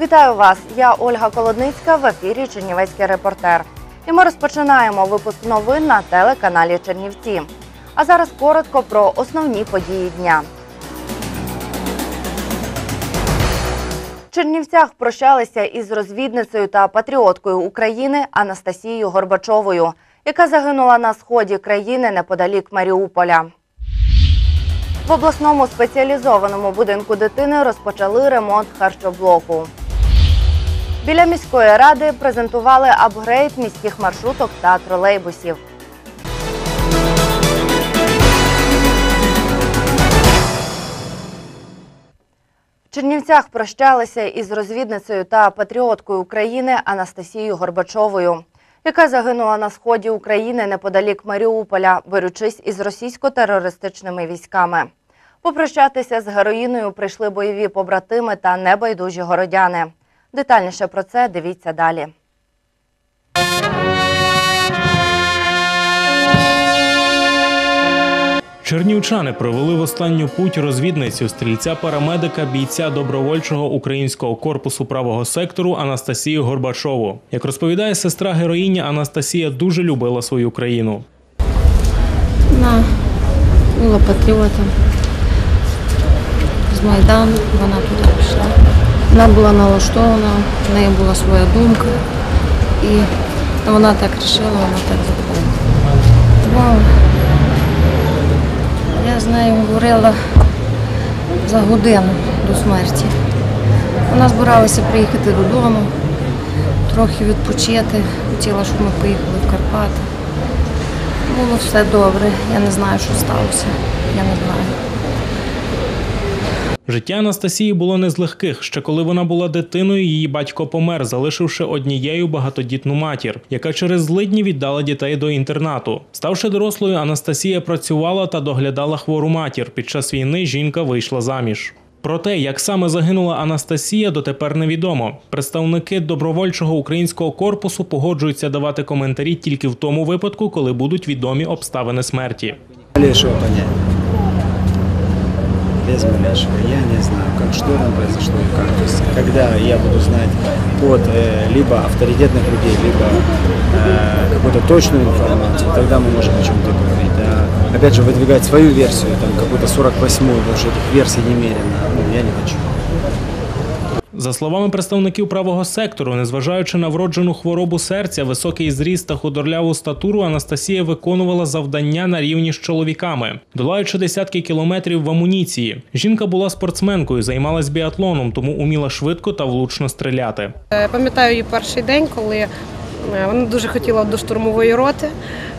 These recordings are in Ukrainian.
Вітаю вас! Я Ольга Колодницька в ефірі Чернівецький репортер. І ми розпочинаємо випуск новин на телеканалі Чернівці. А зараз коротко про основні події дня. В Чернівцях прощалися із розвідницею та патріоткою України Анастасією Горбачовою, яка загинула на сході країни неподалік Маріуполя. В обласному спеціалізованому будинку дитини розпочали ремонт харчоблоку. Біля міської ради презентували апгрейд міських маршруток та тролейбусів. В Чернівцях прощалися із розвідницею та патріоткою України Анастасією Горбачовою, яка загинула на сході України неподалік Маріуполя, борючись із російсько-терористичними військами. Попрощатися з героїною прийшли бойові побратими та небайдужі городяни. Детальніше про це дивіться далі. Чернівчани провели в останню путь розвідницю стрільця парамедика бійця добровольчого українського корпусу правого сектору Анастасію Горбачову. Як розповідає сестра героїні, Анастасія дуже любила свою країну. Вона була патріотом. З Майдану вона туди. Вона була налаштована, в неї була своя думка. І вона так вирішила, вона так зробила. Я з нею говорила за годину до смерті. Вона збиралася приїхати додому, трохи відпочити. Хотіла, щоб ми поїхали в Карпати. Було все добре. Я не знаю, що сталося. Я не знаю. Життя Анастасії було не з легких. Ще коли вона була дитиною, її батько помер, залишивши однією багатодітну матір, яка через злидні віддала дітей до інтернату. Ставши дорослою, Анастасія працювала та доглядала хвору матір. Під час війни жінка вийшла заміж. Про те, як саме загинула Анастасія, дотепер невідомо. Представники добровольчого українського корпусу погоджуються давати коментарі тільки в тому випадку, коли будуть відомі обставини смерті. Без малейшего. Я не знаю, как что там произошло и как. То есть, когда я буду знать от э, либо авторитетных людей, либо э, какую-то точную информацию, тогда мы можем о чем-то говорить. А опять же, выдвигать свою версию, там какую-то 48-ю, потому что этих версий немерено, ну, я не хочу. За словами представників правого сектору, незважаючи на вроджену хворобу серця, високий зріст та худорляву статуру, Анастасія виконувала завдання на рівні з чоловіками, долаючи десятки кілометрів в амуніції. Жінка була спортсменкою, займалась біатлоном, тому уміла швидко та влучно стріляти. Е, Пам'ятаю її перший день, коли е, вона дуже хотіла до штурмової роти.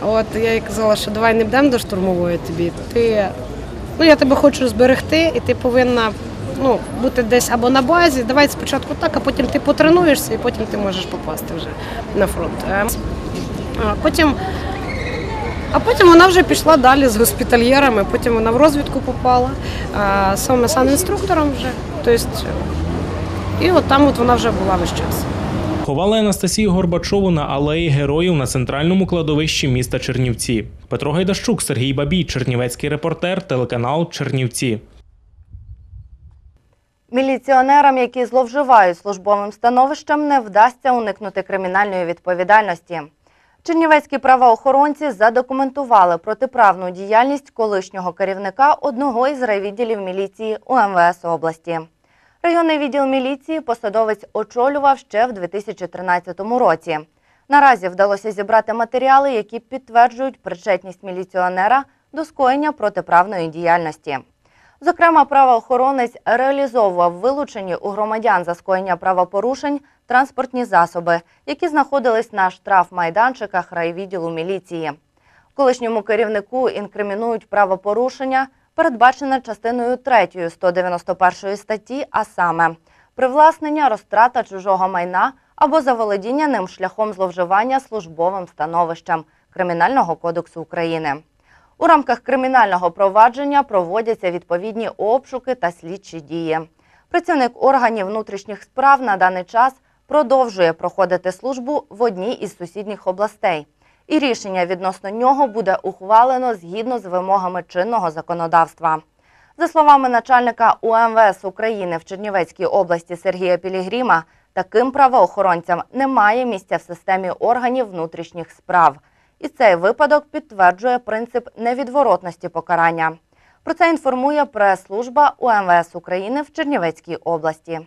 От я їй казала, що давай не будемо до штурмової тобі. Ти ну я тебе хочу зберегти, і ти повинна ну, бути десь або на базі. Давай спочатку так, а потім ти потренуєшся, і потім ти можеш попасти вже на фронт. Е, а Потім, а потім вона вже пішла далі з госпітальєрами, потім вона в розвідку попала, а, саме санінструктором вже. Тобто, і от там от вона вже була весь час. Ховали Анастасію Горбачову на алеї героїв на центральному кладовищі міста Чернівці. Петро Гайдащук, Сергій Бабій, Чернівецький репортер, телеканал Чернівці. Міліціонерам, які зловживають службовим становищем, не вдасться уникнути кримінальної відповідальності. Чернівецькі правоохоронці задокументували протиправну діяльність колишнього керівника одного із райвідділів міліції УМВС області. Районний відділ міліції посадовець очолював ще в 2013 році. Наразі вдалося зібрати матеріали, які підтверджують причетність міліціонера до скоєння протиправної діяльності. Зокрема, правоохоронець реалізовував вилучені у громадян за скоєння правопорушень транспортні засоби, які знаходились на штрафмайданчиках райвідділу міліції. Колишньому керівнику інкримінують правопорушення, передбачене частиною 3 191 статті, а саме привласнення, розтрата чужого майна або заволодіння ним шляхом зловживання службовим становищем Кримінального кодексу України. У рамках кримінального провадження проводяться відповідні обшуки та слідчі дії. Працівник органів внутрішніх справ на даний час продовжує проходити службу в одній із сусідніх областей, і рішення відносно нього буде ухвалено згідно з вимогами чинного законодавства. За словами начальника УМВС України в Чернівецькій області Сергія Пілігріма, таким правоохоронцям немає місця в системі органів внутрішніх справ. І цей випадок підтверджує принцип невідворотності покарання. Про це інформує прес-служба УМВС України в Чернівецькій області.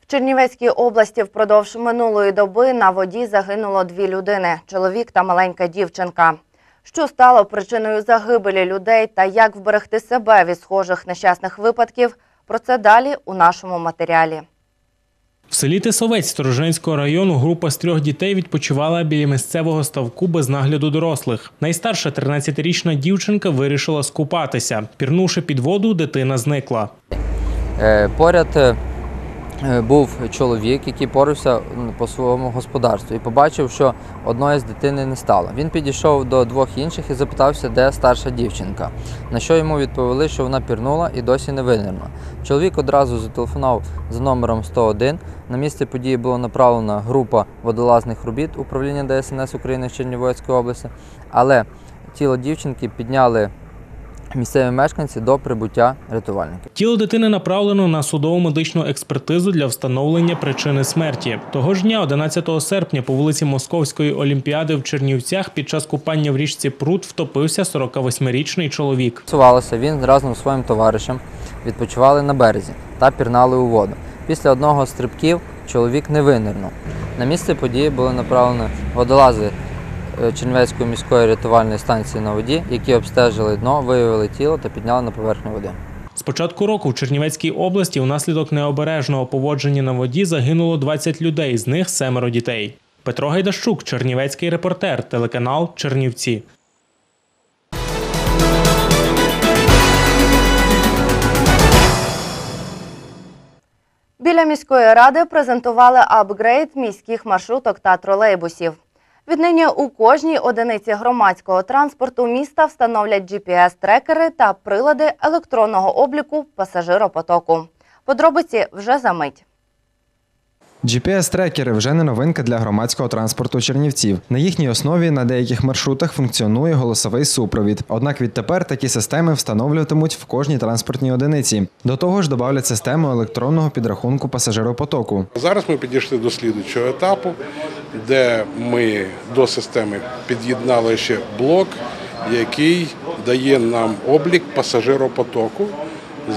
В Чернівецькій області впродовж минулої доби на воді загинуло дві людини чоловік та маленька дівчинка. Що стало причиною загибелі людей та як вберегти себе від схожих нещасних випадків? Про це далі у нашому матеріалі. В селі Тисовець Сторожинського району група з трьох дітей відпочивала біля місцевого ставку без нагляду дорослих. Найстарша 13-річна дівчинка вирішила скупатися. Пірнувши під воду, дитина зникла. Е, Поряд е, був чоловік, який порився по своєму господарству і побачив, що одної з дитини не стало. Він підійшов до двох інших і запитався, де старша дівчинка. На що йому відповіли, що вона пірнула і досі не винирнула. Чоловік одразу зателефонував за номером 101. На місце події була направлена група водолазних робіт управління ДСНС України в Чернівецькій області, але тіло дівчинки підняли місцеві мешканці до прибуття рятувальників. Тіло дитини направлено на судово медичну експертизу для встановлення причини смерті. Того ж дня, 11 серпня, по вулиці Московської олімпіади в Чернівцях під час купання в річці Прут втопився 48-річний чоловік. Сувалося, він разом зі своїм товаришем відпочивали на березі та пірнали у воду. Після одного з стрибків чоловік не винирнув. На місце події були направлені водолази Чернівецької міської рятувальної станції на воді, які обстежили дно, виявили тіло та підняли на поверхню води. З початку року в Чернівецькій області внаслідок необережного поводження на воді загинуло 20 людей, з них семеро дітей. Петро Гайдащук, Чернівецький репортер, телеканал Чернівці. Біля міської ради презентували апгрейд міських маршруток та тролейбусів. Віднині у кожній одиниці громадського транспорту міста встановлять GPS-трекери та прилади електронного обліку пасажиропотоку. Подробиці вже за мить. GPS-трекери вже не новинка для громадського транспорту Чернівців. На їхній основі на деяких маршрутах функціонує голосовий супровід. Однак відтепер такі системи встановлюватимуть в кожній транспортній одиниці. До того ж, додавлять систему електронного підрахунку пасажиропотоку. Зараз ми підійшли до слідуючого етапу, де ми до системи під'єднали ще блок, який дає нам облік пасажиропотоку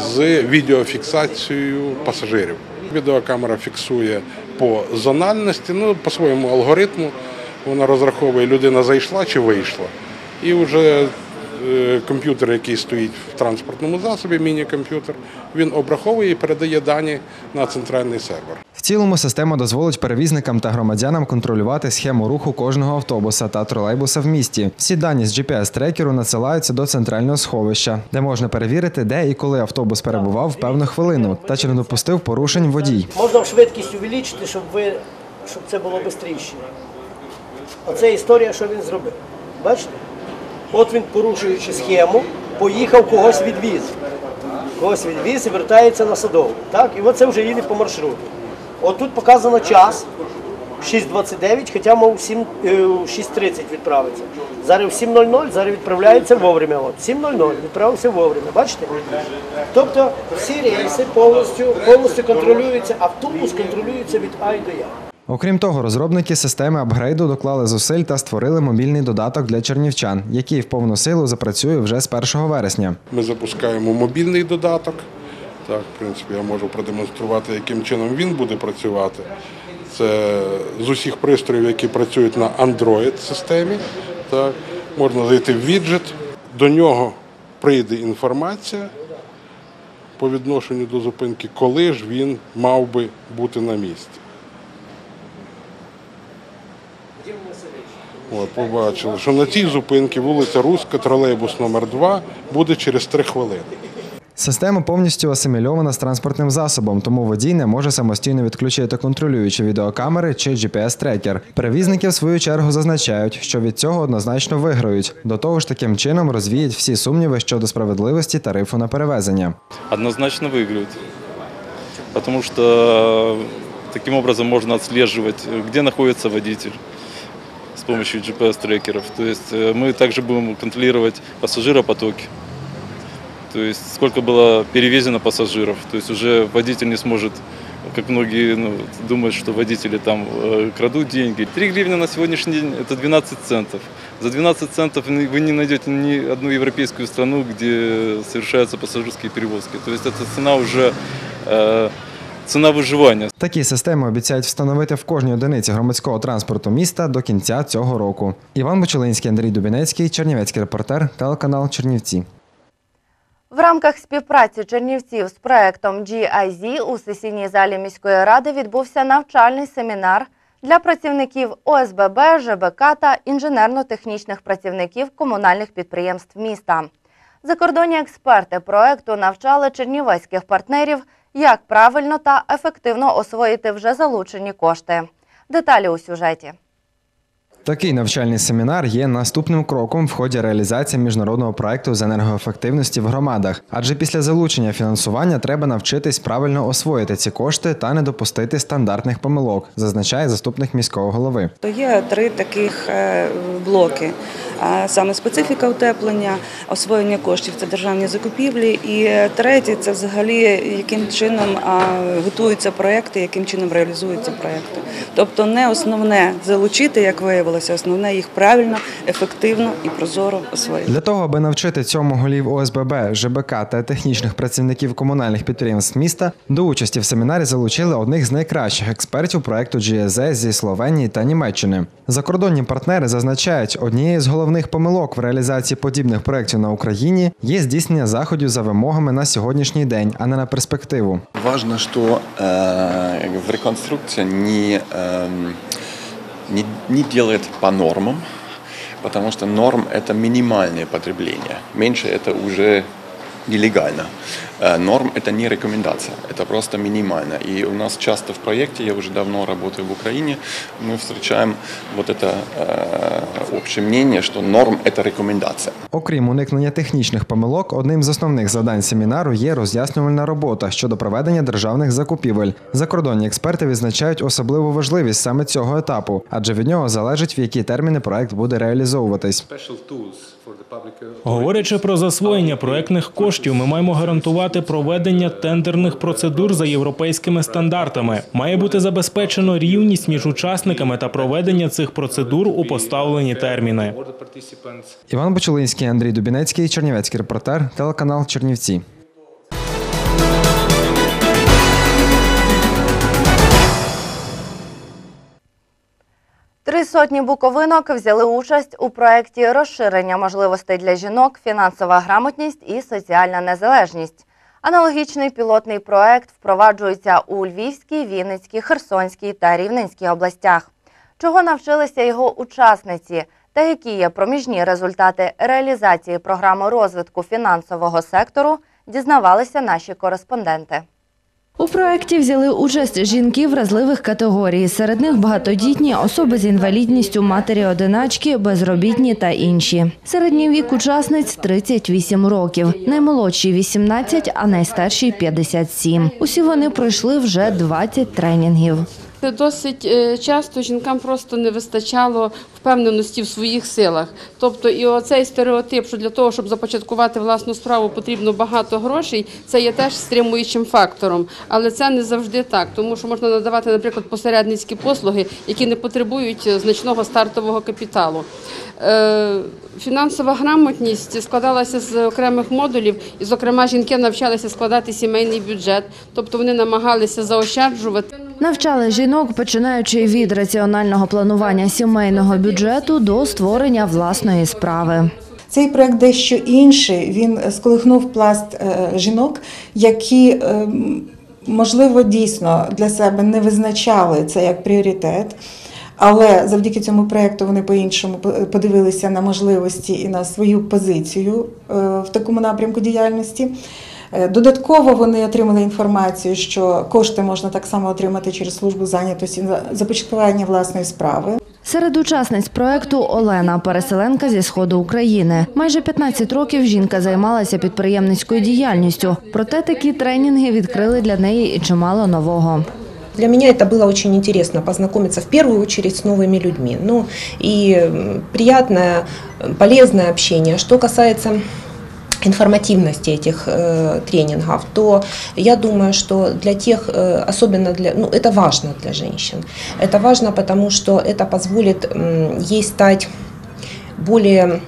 з відеофіксацією пасажирів. Відеокамера фіксує по зональності, ну по своєму алгоритму. Вона розраховує, людина зайшла чи вийшла. І вже е, комп'ютер, який стоїть в транспортному засобі, міні-комп'ютер, він обраховує і передає дані на центральний сервер. Цілому система дозволить перевізникам та громадянам контролювати схему руху кожного автобуса та тролейбуса в місті. Всі дані з GPS-трекеру надсилаються до центрального сховища, де можна перевірити, де і коли автобус перебував в певну хвилину та чи не допустив порушень водій. Можна швидкість увеличити, щоб ви щоб це було швидше. Оце історія, що він зробив. Бачите? От він, порушуючи схему, поїхав когось відвіз. Когось відвіз і вертається на садову. Так? І оце вже їде по маршруту. От тут показано час 6.29, хоча мав в 7, е, в 6.30 відправиться. Зараз в 7.00, зараз відправляється вовремя. От 7.00 відправився вовремя. Бачите? Тобто всі рейси повністю, повністю контролюються, автобус контролюється від А й до Я. Окрім того, розробники системи апгрейду доклали зусиль та створили мобільний додаток для чернівчан, який в повну силу запрацює вже з 1 вересня. Ми запускаємо мобільний додаток. Так, в принципі, я можу продемонструвати, яким чином він буде працювати. Це з усіх пристроїв, які працюють на Android-системі. Так, можна зайти в віджит, до нього прийде інформація по відношенню до зупинки, коли ж він мав би бути на місці. От, побачили, що на цій зупинці вулиця Руська, тролейбус номер 2 буде через 3 хвилини. Система повністю асимільована з транспортним засобом, тому водій не може самостійно відключити контролюючі відеокамери чи GPS-трекер. Перевізники, в свою чергу, зазначають, що від цього однозначно виграють. До того ж, таким чином розвіють всі сумніви щодо справедливості тарифу на перевезення. однозначно выиграют. Потому что таким образом можно отслеживать, где находится водитель с помощью GPS-трекеров. То есть э, мы также будем контролировать пассажиропотоки. то есть сколько было перевезено пассажиров. То есть уже водитель не сможет, как многие ну, думают, что водители там э, крадут деньги. 3 гривны на сегодняшний день – это 12 центов. За 12 центов вы не найдете ни одну европейскую страну, где совершаются пассажирские перевозки. То есть эта цена уже э, цена выживания. Такі системи обіцяють встановити в кожній одиниці громадського транспорту міста до кінця цього року. Іван Бочелинський, Андрій Дубінецький, Чернівецький репортер, телеканал Чернівці. В рамках співпраці чернівців з проектом GIZ у сесійній залі міської ради відбувся навчальний семінар для працівників ОСББ, ЖБК та інженерно-технічних працівників комунальних підприємств міста. Закордонні експерти проекту навчали чернівецьких партнерів, як правильно та ефективно освоїти вже залучені кошти. Деталі у сюжеті. Такий навчальний семінар є наступним кроком в ході реалізації міжнародного проекту з енергоефективності в громадах. Адже після залучення фінансування треба навчитись правильно освоїти ці кошти та не допустити стандартних помилок, зазначає заступник міського голови. То є три таких е, блоки. Саме специфіка утеплення, освоєння коштів це державні закупівлі. І е, третє це взагалі яким чином готуються проекти, яким чином реалізуються проекти. Тобто не основне залучити, як виявилося, основне їх правильно, ефективно і прозоро освоїти. Для того, аби навчити цьому голів ОСББ, ЖБК та технічних працівників комунальних підприємств міста, до участі в семінарі залучили одних з найкращих експертів проекту GSE зі Словенії та Німеччини. Закордонні партнери зазначають, однією з головних помилок в реалізації подібних проєктів на Україні є здійснення заходів за вимогами на сьогоднішній день, а не на перспективу. Важно, что э, в реконструкция не, эм, не, не делает по нормам, потому что норм это минимальное потребление. Меньше это уже нелегально. Э, Норм это не рекомендация, это просто минимально. И у нас часто в проекте, я уже давно работаю в Украине, мы встречаем вот это э, общее мнение, что норм это рекомендация. Окрім уникнення технічних помилок, одним з основних завдань семінару є роз'яснювальна робота щодо проведення державних закупівель. Закордонні експерти відзначають особливу важливість саме цього етапу, адже від нього залежить, в які терміни проект буде реалізовуватись. Говорячи про засвоєння проектних коштів, ми маємо гарантувати проведення тендерних процедур за європейськими стандартами. Має бути забезпечено рівність між учасниками та проведення цих процедур у поставлені терміни. Іван Бочулинський, Андрій Дубінецький, Чернівецький репортер, телеканал Чернівці. Три сотні буковинок взяли участь у проєкті розширення можливостей для жінок, фінансова грамотність і соціальна незалежність. Аналогічний пілотний проєкт впроваджується у Львівській, Вінницькій, Херсонській та Рівненській областях. Чого навчилися його учасниці та які є проміжні результати реалізації програми розвитку фінансового сектору, дізнавалися наші кореспонденти. У проєкті взяли участь жінки вразливих категорій. Серед них багатодітні, особи з інвалідністю, матері-одиначки, безробітні та інші. Середній вік учасниць 38 років, наймолодші 18, а найстарші 57. Усі вони пройшли вже 20 тренінгів. Досить е, часто жінкам просто не вистачало впевненості в своїх силах. Тобто, і оцей стереотип, що для того, щоб започаткувати власну справу, потрібно багато грошей, це є теж стримуючим фактором. Але це не завжди так, тому що можна надавати, наприклад, посередницькі послуги, які не потребують е, значного стартового капіталу. Е, Фінансова грамотність складалася з окремих модулів, і, зокрема, жінки навчалися складати сімейний бюджет, тобто вони намагалися заощаджувати. Навчали жінок, починаючи від раціонального планування сімейного бюджету до створення власної справи. Цей проект дещо інший. Він сколихнув пласт е, жінок, які, е, можливо, дійсно для себе не визначали це як пріоритет. Але завдяки цьому проєкту вони по-іншому подивилися на можливості і на свою позицію е, в такому напрямку діяльності. Е, Додатково вони отримали інформацію, що кошти можна так само отримати через службу зайнятості на започаткування власної справи. Серед учасниць проекту Олена, переселенка зі сходу України. Майже 15 років жінка займалася підприємницькою діяльністю. Проте такі тренінги відкрили для неї і чимало нового. Для меня это было очень интересно познакомиться в первую очередь с новыми людьми. Ну и м, приятное, м, полезное общение. Что касается информативности этих э, тренингов, то я думаю, что для тех, э, особенно для, ну, это важно для женщин. Это важно, потому что это позволит м, ей стать более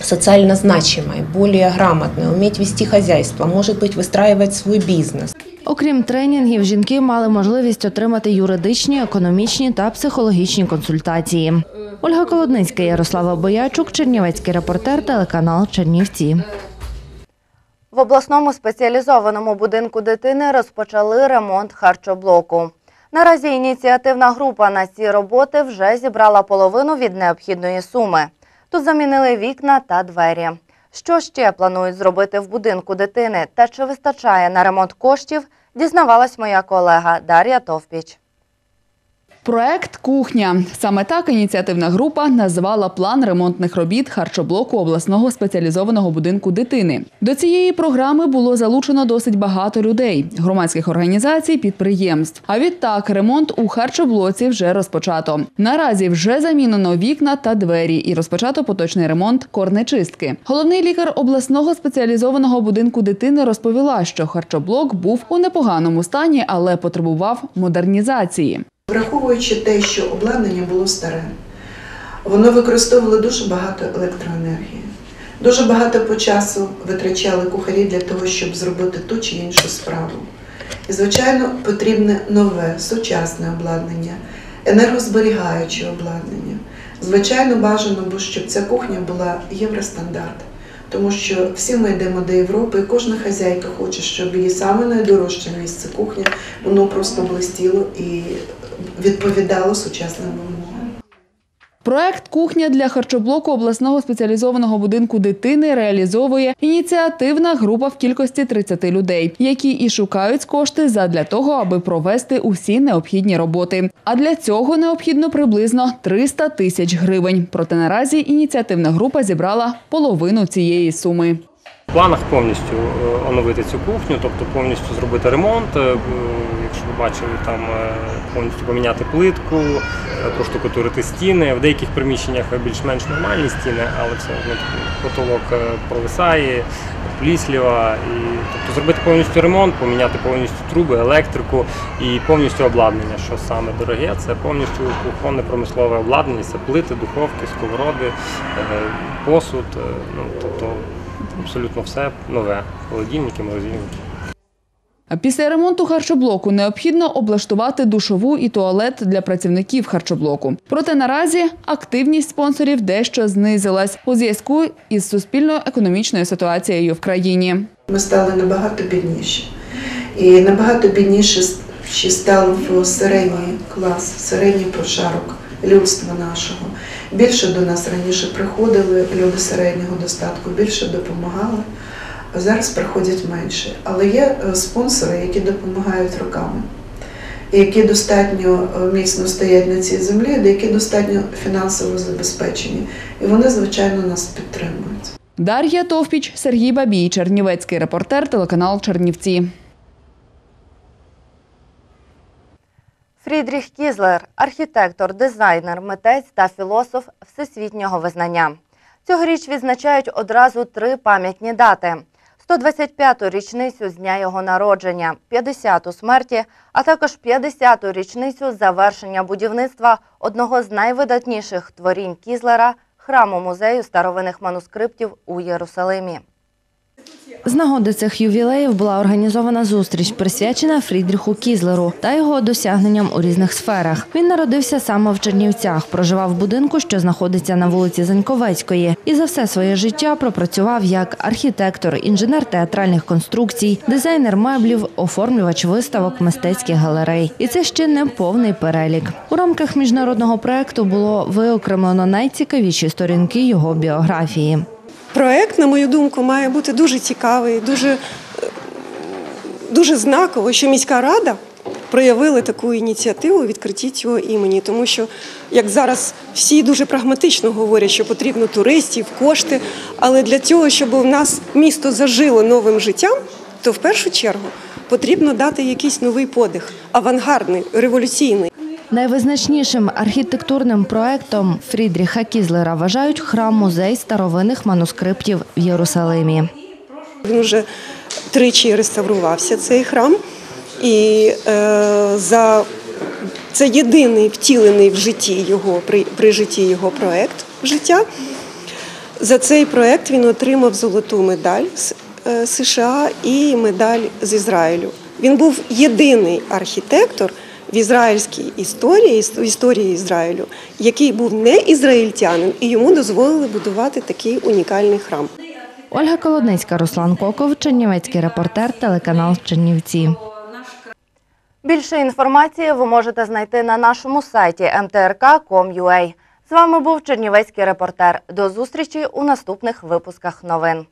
социально значимой, более грамотной, уметь вести хозяйство, может быть, выстраивать свой бизнес. Окрім тренінгів, жінки мали можливість отримати юридичні, економічні та психологічні консультації. Ольга Колодницька, Ярослава Боячук, Чернівецький репортер, телеканал Чернівці. В обласному спеціалізованому будинку дитини розпочали ремонт харчоблоку. Наразі ініціативна група на ці роботи вже зібрала половину від необхідної суми. Тут замінили вікна та двері. Що ще планують зробити в будинку дитини та чи вистачає на ремонт коштів, дізнавалась моя колега Дар'я Товпіч. Проект Кухня саме так ініціативна група назвала план ремонтних робіт харчоблоку обласного спеціалізованого будинку дитини. До цієї програми було залучено досить багато людей, громадських організацій, підприємств. А відтак ремонт у харчоблоці вже розпочато. Наразі вже замінено вікна та двері і розпочато поточний ремонт корнечистки. Головний лікар обласного спеціалізованого будинку дитини розповіла, що харчоблок був у непоганому стані, але потребував модернізації. Враховуючи те, що обладнання було старе, воно використовувало дуже багато електроенергії. Дуже багато по часу витрачали кухарі для того, щоб зробити ту чи іншу справу. І, звичайно, потрібне нове, сучасне обладнання, енергозберігаюче обладнання. Звичайно, бажано, бо щоб ця кухня була євростандарт. Тому що всі ми йдемо до Європи, і кожна хазяйка хоче, щоб її саме найдорожче місце кухня, воно просто блистіло і відповідало сучасним вимогам. Проект Кухня для харчоблоку обласного спеціалізованого будинку дитини реалізовує ініціативна група в кількості 30 людей, які і шукають кошти задля того, аби провести усі необхідні роботи. А для цього необхідно приблизно 300 тисяч гривень. Проте наразі ініціативна група зібрала половину цієї суми. В планах повністю е, оновити цю кухню, тобто повністю зробити ремонт. Бачили, там е, повністю поміняти плитку, е, проштукатурити стіни. В деяких приміщеннях більш-менш нормальні стіни, але все одно потолок е, провисає, плісліва. І тобто зробити повністю ремонт, поміняти повністю труби, електрику і повністю обладнання. Що саме дороге, це повністю кухонне промислове обладнання, це плити, духовки, сковороди, посуд. Ну тобто абсолютно все нове. Холодильники, морозильники. Після ремонту харчоблоку необхідно облаштувати душову і туалет для працівників харчоблоку. Проте наразі активність спонсорів дещо знизилась у зв'язку із суспільно-економічною ситуацією в країні. Ми стали набагато бідніші. І набагато бідніше ще став середній клас, середній прошарок людства нашого. Більше до нас раніше приходили люди середнього достатку, більше допомагали. А зараз приходять менше. Але є е, спонсори, які допомагають роками, які достатньо е, міцно стоять на цій землі, які достатньо фінансово забезпечені. І вони, звичайно, нас підтримують. Дар'я Товпіч, Сергій Бабій, Чернівецький репортер, телеканал Чернівці. Фрідріх Кізлер архітектор, дизайнер, митець та філософ всесвітнього визнання. Цьогоріч відзначають одразу три пам'ятні дати: 125-ту річницю з дня його народження, 50-ту смерті, а також 50-ту річницю завершення будівництва одного з найвидатніших творінь Кізлера храму музею старовинних манускриптів у Єрусалимі. З нагоди цих ювілеїв була організована зустріч, присвячена Фрідріху Кізлеру та його досягненням у різних сферах. Він народився саме в Чернівцях, проживав в будинку, що знаходиться на вулиці Заньковецької, і за все своє життя пропрацював як архітектор, інженер театральних конструкцій, дизайнер меблів, оформлювач виставок, мистецьких галерей. І це ще не повний перелік. У рамках міжнародного проекту було виокремлено найцікавіші сторінки його біографії. Проект, на мою думку, має бути дуже цікавий, дуже, дуже знаково, що міська рада проявила таку ініціативу відкритті цього імені, тому що, як зараз всі дуже прагматично говорять, що потрібно туристів, кошти, але для цього, щоб у нас місто зажило новим життям, то в першу чергу потрібно дати якийсь новий подих, авангардний, революційний. Найвизначнішим архітектурним проектом Фрідріха Кізлера вважають храм-музей старовинних манускриптів в Єрусалимі. Він вже тричі реставрувався цей храм, і е, за це єдиний втілений в житті його при, при житті його проект життя. За цей проект він отримав золоту медаль з е, США і медаль з Ізраїлю. Він був єдиний архітектор в ізраїльській історії, в історії Ізраїлю, який був не ізраїльтянин, і йому дозволили будувати такий унікальний храм. Ольга Колодницька, Руслан Коков, Чернівецький репортер, телеканал Чернівці. Більше інформації ви можете знайти на нашому сайті mtrk.com.ua. З вами був Чернівецький репортер. До зустрічі у наступних випусках новин.